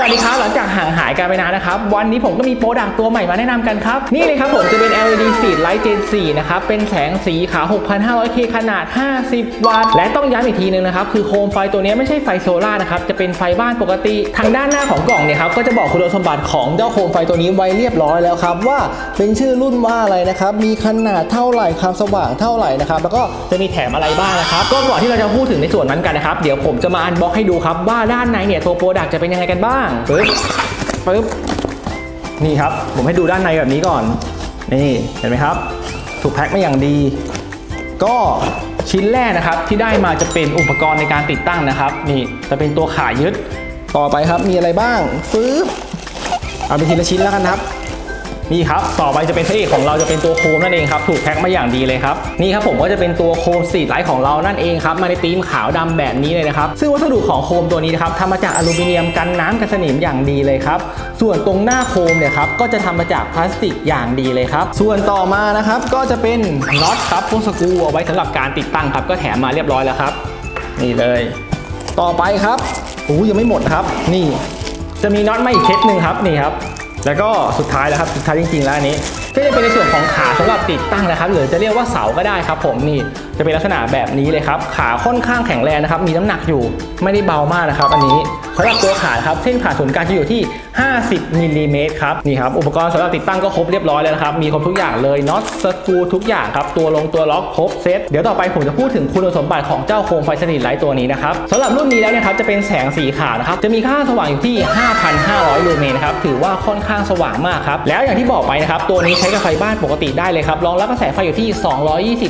วัสดีครับ หลังจากห่างหายกันไปนานนะครับ วันนี้ผมก็มีโปรดักต์ตัวใหม่มาแนะนำกันครับ นี่เลยครับผมจะเป็น LED Street Light Gen 4นะครับ เป็นแสงสีขาว 6,500K ขนาด 50 วัตต์ และต้องย้ำอีกทีนึงนะครับ คือโคมไฟตัวนี้ไม่ใช่ไฟโซล่านะครับ จะเป็นไฟบ้านปกติ ทางด้านหน้าของกล่องเนี่ยครับ ก็จะบอกคุณสมบัติของเจ้าโคมไฟตัวนี้ไว้เรียบร้อยแล้วครับ ว่าเป็นชื่อรุ่นว่าอะไรนะครับ มีขนาดเท่าไหร่ความสว่างเท่าไหร่นะครับ แล้วก็จะมีแถมอะไรบ้างนะครับ ก็ก่อนที่เราจะพูดถึงในส่วนนั้นกันนะครับ เดี๋ยวผมจะมาอันบ็อกให้ดูครับว่าด้านในเนี่ยตัวโปรดักต์จะเป็นยังไงกันบ้างปึ๊บปึ๊บนี่ครับ ผมให้ดูด้านในแบบนี้ก่อน นี่เห็นไหมครับ ถูกแพ็คมาอย่างดี ก็ชิ้นแรกนะครับที่ได้มาจะเป็นอุปกรณ์ในการติดตั้งนะครับ นี่จะเป็นตัวขายึดต่อไปครับมีอะไรบ้างปึ๊บเอาไปทีละชิ้นแล้วกันครับ นี่ครับ ต่อไปจะเป็นพระเอกของเราจะเป็นตัวโคมนั่นเองครับ ถูกแพ็คมาอย่างดีเลยครับ นี่ครับผมก็จะเป็นตัวโคมสีไลท์ของเรานั่นเองครับ มาในธีมขาวดำแบบนี้เลยนะครับ ซึ่งวัสดุของโคมตัวนี้นะครับทำมาจากอลูมิเนียมกันน้ำกันสนิมอย่างดีเลยครับ ส่วนตรงหน้าโคมเนี่ยครับ ก็จะทำมาจากพลาสติกอย่างดีเลยครับ ส่วนต่อมานะครับ ก็จะเป็นน็อตครับพวกสกรูเอาไว้สำหรับการติดตั้งครับ ก็แถมมาเรียบร้อยแล้วครับ นี่เลย ต่อไปครับโอ้ยยังไม่หมดครับ นี่ จะมีน็อตมาอีกเคสหนึ่งครับ นี่ครับ แล้วก็สุดท้ายแล้วครับสุดท้ายจริงๆแล้วอันนี้ ก็จะเป็นในส่วนของขาสำหรับติดตั้งนะครับ หรือจะเรียกว่าเสาก็ได้ครับผมนี่จะเป็นลักษณะแบบนี้เลยครับขาค่อนข้างแข็งแรงนะครับมีน้ำหนักอยู่ไม่ได้เบามากนะครับ อันนี้สำหรับตัวขาครับเส้นผ่าศูนย์กลางจะอยู่ที่ 50มิลลิเมตรครับนี่ครับอุปกรณ์สำหรับติดตั้งก็ครบเรียบร้อยแล้วนะครับ มีครบทุกอย่างเลยน็อตสกรูทุกอย่างครับตัวลงตัวล็อกครบเซตเดี๋ยวต่อไปผมจะพูดถึงคุณสมบัติของเจ้าโคมไฟสนิทไลท์ตัวนี้นะครับสำหรับรุ่นนี้แล้วเนี่ยครับจะเป็นแสงสีขาวนะครับจะมีค่าสว่างอยู่ที่ 5,500 ลูเมนครับถือว่าค่อนข้างสว่างมากครับแล้วอย่างที่บอกไปนะครับตัวนี้ใช้กับไฟบ้านปกติได้เลยครับรองรับกระแสไฟอยู่ที่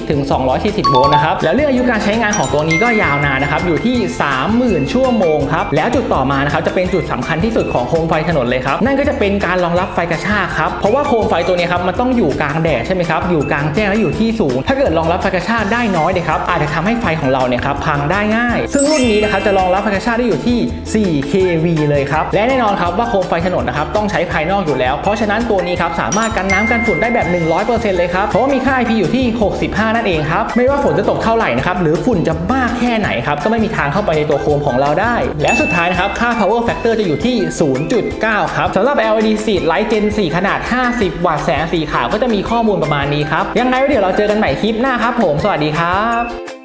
220ถึง240 โวลต์นะครับแล้วเรื่องอายุการใช้งานของตัวนี้ก็ยาวนานนะครับอยู่ที่ 30,000 ชั่วโมงครับแล้วจุดต่อมานะครับจะเป็นจุดสำคัญที่สุดของโคมไฟถนนเลยครับ นั่นก็จะเป็นการรองรับไฟกระชากครับ เพราะว่าโคมไฟตัวนี้ครับมันต้องอยู่กลางแดดใช่ไหมครับ อยู่กลางแจ้งและอยู่ที่สูง ถ้าเกิดรองรับไฟกระชากได้น้อยเลยครับ อาจจะทำให้ไฟของเราเนี่ยครับพังได้ง่าย ซึ่งรุ่นนี้นะครับจะรองรับไฟกระชากได้อยู่ที่ 4 kV เลยครับ และแน่นอนครับว่าโคมไฟถนนนะครับต้องใช้ภายนอกอยู่แล้ว เพราะฉะนั้นตัวนี้ครับสามารถกันน้ำกันฝุ่นได้แบบ 100%เลยครับ เพราะว่ามีค่า IP อยู่ที่ 65 นั่นเองครับ ไม่ว่าฝนจะตกเท่าไหร่นะครับ หรือฝุ่นจะมากแค่ไหนครับ ก็ไม่มีทางเข้าไปในตัวโคมของเราได้ และสุดท้ายนะครับ ค่า power factor จะอยู่ที่0.9ครับสำหรับ LED s e e Light Gen 4ขนาด 50 วัตต์แสงสีขาวก็จะมีข้อมูลประมาณนี้ครับ ยังไงเดี๋ยวเราเจอกันใหม่คลิปหน้าครับผม สวัสดีครับ